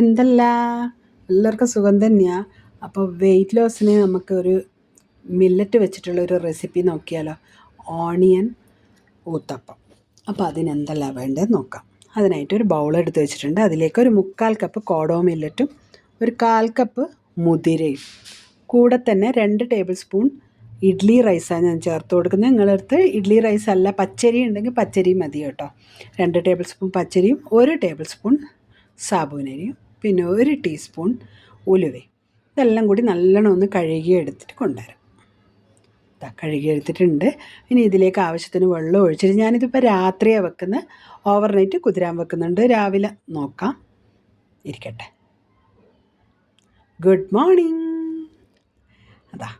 എന്തല്ല? എല്ലാവർക്കും സുഖം തന്നെയാണ് അപ്പോൾ വെയിറ്റ് ലോസിന് നമുക്ക് ഒരു മില്ലറ്റ് വെച്ചിട്ടുള്ള ഒരു റെസിപ്പി നോക്കിയാലോ? ഓണിയൻ ഊത്തപ്പം. അപ്പോൾ അതിനെന്തല്ല വേണ്ടത് നോക്കാം. അതിനായിട്ട് ഒരു ബൗൾ എടുത്ത് വെച്ചിട്ടുണ്ട്. അതിലേക്ക് ഒരു മുക്കാൽ കപ്പ് കോഡോ മില്ലറ്റും ഒരു കാൽ കപ്പ് മുതിരയും. കൂടെ തന്നെ രണ്ട് ടേബിൾ സ്പൂൺ ഇഡ്ലി റൈസാണ് ഞാൻ ചേർത്ത് കൊടുക്കുന്നത്. നിങ്ങളടുത്ത് ഇഡ്ലി റൈസ് അല്ല പച്ചരി ഉണ്ടെങ്കിൽ പച്ചരി മതി കേട്ടോ. രണ്ട് ടേബിൾ സ്പൂൺ പച്ചരിയും ഒരു ടേബിൾ സ്പൂൺ സാബുനരിയും പിന്നെ ഒരു ടീസ്പൂൺ ഉലുവയും ഇതെല്ലാം കൂടി നല്ലോണം ഒന്ന് കഴുകി എടുത്തിട്ട് കൊണ്ടുവരാം. കഴുകി എടുത്തിട്ടുണ്ട് ഇനി ഇതിലേക്ക് ആവശ്യത്തിന് വെള്ളം ഒഴിച്ചിട്ട് ഞാനിതിപ്പോൾ രാത്രിയാണ് വെക്കുന്നത് ഓവർനൈറ്റ് കുതിരാൻ വെക്കുന്നുണ്ട്. രാവിലെ നോക്കാം. ഇരിക്കട്ടെ. ഗുഡ് മോർണിംഗ് അതാ.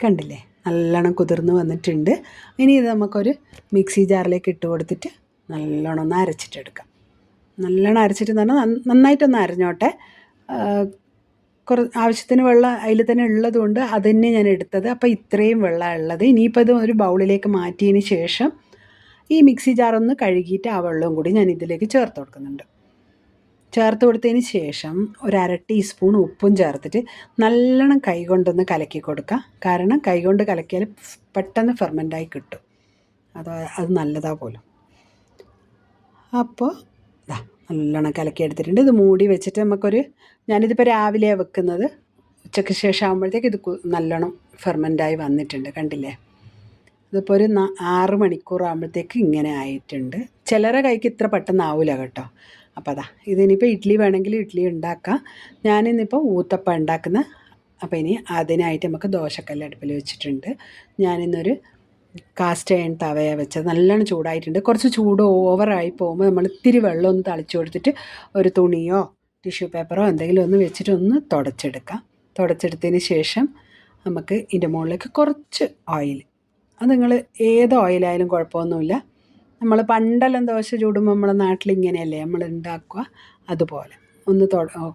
കണ്ടില്ലേ? നല്ലോണം കുതിർന്ന് വന്നിട്ടുണ്ട്. ഇനി ഇത് നമുക്കൊരു മിക്സി ജാറിലേക്ക് ഇട്ട് കൊടുത്തിട്ട് നല്ലോണം ഒന്ന് അരച്ചിട്ടെടുക്കാം. നല്ലോണം അരച്ചിട്ട് തന്നെ നന്നായിട്ടൊന്ന് അരഞ്ഞോട്ടെ. കുറ ആവശ്യത്തിന് വെള്ളം അതിൽ തന്നെ ഉള്ളതുകൊണ്ട് അത് തന്നെ ഞാൻ എടുത്തത്. അപ്പോൾ ഇത്രയും വെള്ളമാണ് ഉള്ളത്. ഇനിയിപ്പോൾ ഇത് ഒരു ബൗളിലേക്ക് മാറ്റിയതിന് ശേഷം ഈ മിക്സി ജാറൊന്ന് കഴുകിയിട്ട് ആ വെള്ളവും കൂടി ഞാൻ ഇതിലേക്ക് ചേർത്ത് കൊടുക്കുന്നുണ്ട്. ചേർത്ത് കൊടുത്തതിന് ശേഷം ഒരു അര ടീസ്പൂൺ ഉപ്പും ചേർത്തിട്ട് നല്ലോണം കൈകൊണ്ടൊന്ന് കലക്കി കൊടുക്കുക കാരണം കൈകൊണ്ട് കലക്കിയാൽ പെട്ടെന്ന് ഫെർമെന്റായി കിട്ടും. അത് അത് നല്ലതാ പോലും. അപ്പോൾ ഇതാ നല്ലോണം കലക്കി എടുത്തിട്ടുണ്ട്. ഇത് മൂടി വെച്ചിട്ട് നമുക്കൊരു ഞാനിതിപ്പോൾ രാവിലെ വെക്കുന്നത്. ഉച്ചയ്ക്ക് ശേഷം ആകുമ്പോഴത്തേക്ക് ഇത് നല്ലോണം ഫെർമെന്റായി വന്നിട്ടുണ്ട്. കണ്ടില്ലേ? ഇതിപ്പോൾ ഒരു ആറ് മണിക്കൂർ ആകുമ്പോഴത്തേക്ക് ഇങ്ങനെ ആയിട്ടുണ്ട്. ചിലരെ കൈക്ക് ഇത്ര പെട്ടെന്ന് ആവില്ല കേട്ടോ. അപ്പോൾ അതാ ഇതിനിപ്പോൾ ഇഡ്ഡലി വേണമെങ്കിൽ ഇഡ്ഡലി ഉണ്ടാക്കാം. ഞാനിന്നിപ്പോൾ ഊത്തപ്പം ഉണ്ടാക്കുന്ന അപ്പോൾ ഇനി അതിനായിട്ട് നമുക്ക് ദോശക്കല്ല് അടുപ്പിൽ വെച്ചിട്ടുണ്ട്. ഞാനിന്നൊരു കാസ്റ്റ് അയൺ തവയാണ് വെച്ചത്. നല്ലോണം ചൂടായിട്ടുണ്ട്. കുറച്ച് ചൂട് ഓവറായി പോകുമ്പോൾ നമ്മൾ ഇത്തിരി വെള്ളം ഒന്ന് തളിച്ചു കൊടുത്തിട്ട് ഒരു തുണിയോ ടിഷ്യൂ പേപ്പറോ എന്തെങ്കിലും ഒന്ന് വെച്ചിട്ട് ഒന്ന് തുടച്ചെടുക്കാം. തുടച്ചെടുത്തതിന് ശേഷം നമുക്ക് ഇതിന്റെ മുകളിലേക്ക് കുറച്ച് ഓയിൽ അത് നിങ്ങൾ ഏത് ഓയിലായാലും കുഴപ്പമൊന്നുമില്ല. നമ്മൾ പണ്ടെല്ലാം ദോശ ചൂടുമ്പോൾ നമ്മുടെ നാട്ടിൽ ഇങ്ങനെയല്ലേ നമ്മൾ ഉണ്ടാക്കുക അതുപോലെ. ഒന്ന്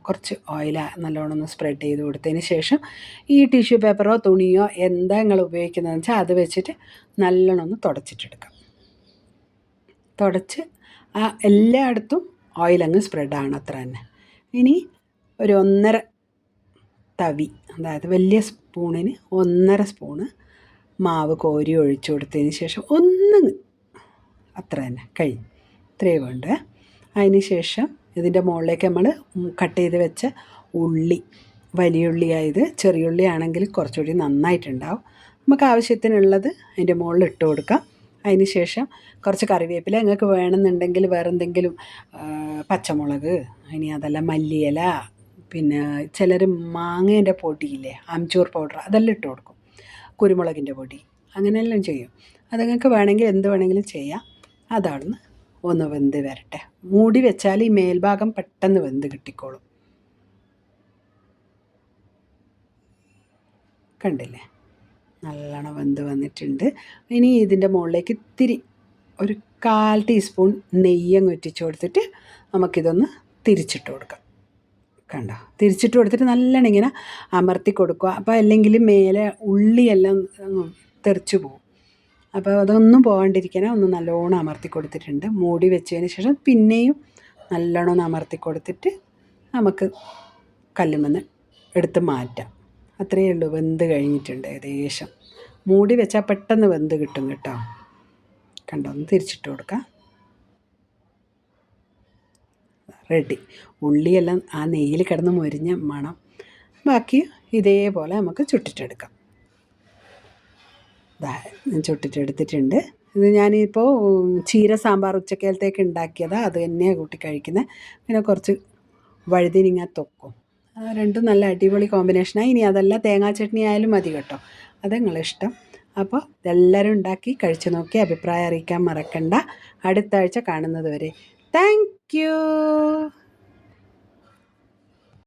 കുറച്ച് ഓയില നല്ലോണം ഒന്ന് സ്പ്രെഡ് ചെയ്ത് കൊടുത്തതിന് ശേഷം ഈ ടിഷ്യൂ പേപ്പറോ തുണിയോ എന്താ നിങ്ങൾ ഉപയോഗിക്കുന്നതെന്ന് വെച്ചാൽ അത് വെച്ചിട്ട് നല്ലോണം ഒന്ന് തുടച്ചിട്ടെടുക്കാം. തുടച്ച് ആ എല്ലായിടത്തും ഓയിൽ അങ്ങ് സ്പ്രെഡാണ് അത്ര തന്നെ. ഇനി ഒരു ഒന്നര തവി അതായത് വലിയ സ്പൂണിന് ഒന്നര സ്പൂണ് മാവ് കോരി ഒഴിച്ചു കൊടുത്തതിന് ശേഷം ഒന്ന് അത്ര തന്നെ കഴിഞ്ഞു ഇത്രയും വേണ്ട. അതിന് ശേഷം ഇതിന്റെ മുകളിലേക്ക് നമ്മൾ കട്ട് ചെയ്ത് വെച്ച ഉള്ളി വലിയ ഉള്ളിയായത് ചെറിയ ഉള്ളി ആണെങ്കിൽ കുറച്ചുകൂടി നന്നായിട്ടുണ്ടാവും. നമുക്ക് ആവശ്യത്തിനുള്ളത് അതിന്റെ മുകളിൽ ഇട്ട് കൊടുക്കാം. അതിന് ശേഷം കുറച്ച് കറിവേപ്പില നിങ്ങൾക്ക് വേണമെന്നുണ്ടെങ്കിൽ വേറെന്തെങ്കിലും പച്ചമുളക് ഇനി അതല്ല മല്ലിയില പിന്നെ ചിലർ മാങ്ങേന്റെ പൊടിയില്ലേ അംചൂർ പൗഡർ അതെല്ലാം ഇട്ട് കൊടുക്കും. കുരുമുളകിന്റെ പൊടി അങ്ങനെയെല്ലാം ചെയ്യും. അത് നിങ്ങൾക്ക് വേണമെങ്കിൽ എന്ത് വേണമെങ്കിലും ചെയ്യാം. അതാണ് ഒന്ന് വെന്ത് വരട്ടെ. മൂടി വെച്ചാൽ ഈ മേൽഭാഗം പെട്ടെന്ന് വെന്ത് കിട്ടിക്കോളും. കണ്ടില്ലേ? നല്ലോണം വെന്ത് വന്നിട്ടുണ്ട്. ഇനി ഇതിന്റെ മുകളിലേക്ക് ഇത്തിരി ഒരു കാൽ ടീസ്പൂൺ നെയ്യങ്ങ് ഒറ്റിച്ച് കൊടുത്തിട്ട് നമുക്കിതൊന്ന് തിരിച്ചിട്ട് കൊടുക്കാം. കണ്ടോ? തിരിച്ചിട്ട് കൊടുത്തിട്ട് നല്ലോണം ഇങ്ങനെ അമർത്തി കൊടുക്കുക. അപ്പോൾ അല്ലെങ്കിൽ മേലെ ഉള്ളിയെല്ലാം തെറിച്ചു പോകും അപ്പോൾ അതൊന്നും പോകാണ്ടിരിക്കാനേ ഒന്ന് നല്ലോണം അമർത്തി കൊടുത്തിട്ടുണ്ട്. മൂടി വെച്ചതിന് ശേഷം പിന്നെയും നല്ലോണം ഒന്ന് അമർത്തി കൊടുത്തിട്ട് നമുക്ക് കല്ലുമെന്ന് എടുത്ത് മാറ്റാം. അത്രയേ ഉള്ളൂ. വെന്ത് കഴിഞ്ഞിട്ടുണ്ട് ഏകദേശം. മൂടി വെച്ചാൽ പെട്ടെന്ന് വെന്ത് കിട്ടും കേട്ടോ. കണ്ടോ? ഒന്ന് തിരിച്ചിട്ട് കൊടുക്കാം. റെഡി. ഉള്ളിയെല്ലാം ആ നെയ്യിൽ കിടന്ന് മൊരിഞ്ഞ മണം. ബാക്കി ഇതേപോലെ നമുക്ക് ചുട്ടിട്ടെടുക്കാം. ഞാൻ ചുട്ടിട്ടെടുത്തിട്ടുണ്ട്. ഇത് ഞാനിപ്പോൾ ചീര സാമ്പാർ ഉച്ചക്കാലത്തേക്ക് ഉണ്ടാക്കിയതാണ് അത് തന്നെയാണ് കൂട്ടി കഴിക്കുന്നത് പിന്നെ കുറച്ച് വഴുതിനിങ്ങ തൊക്കും. രണ്ടും നല്ല അടിപൊളി കോമ്പിനേഷനാണ് ഇനി അതല്ല തേങ്ങാ ചട്നി ആയാലും മതി കേട്ടോ. അത് നിങ്ങളിഷ്ടം. അപ്പോൾ ഇതെല്ലാവരും ഉണ്ടാക്കി കഴിച്ചു നോക്കി. അഭിപ്രായം അറിയിക്കാൻ മറക്കണ്ട. അടുത്ത ആഴ്ച കാണുന്നത് വരെ. താങ്ക്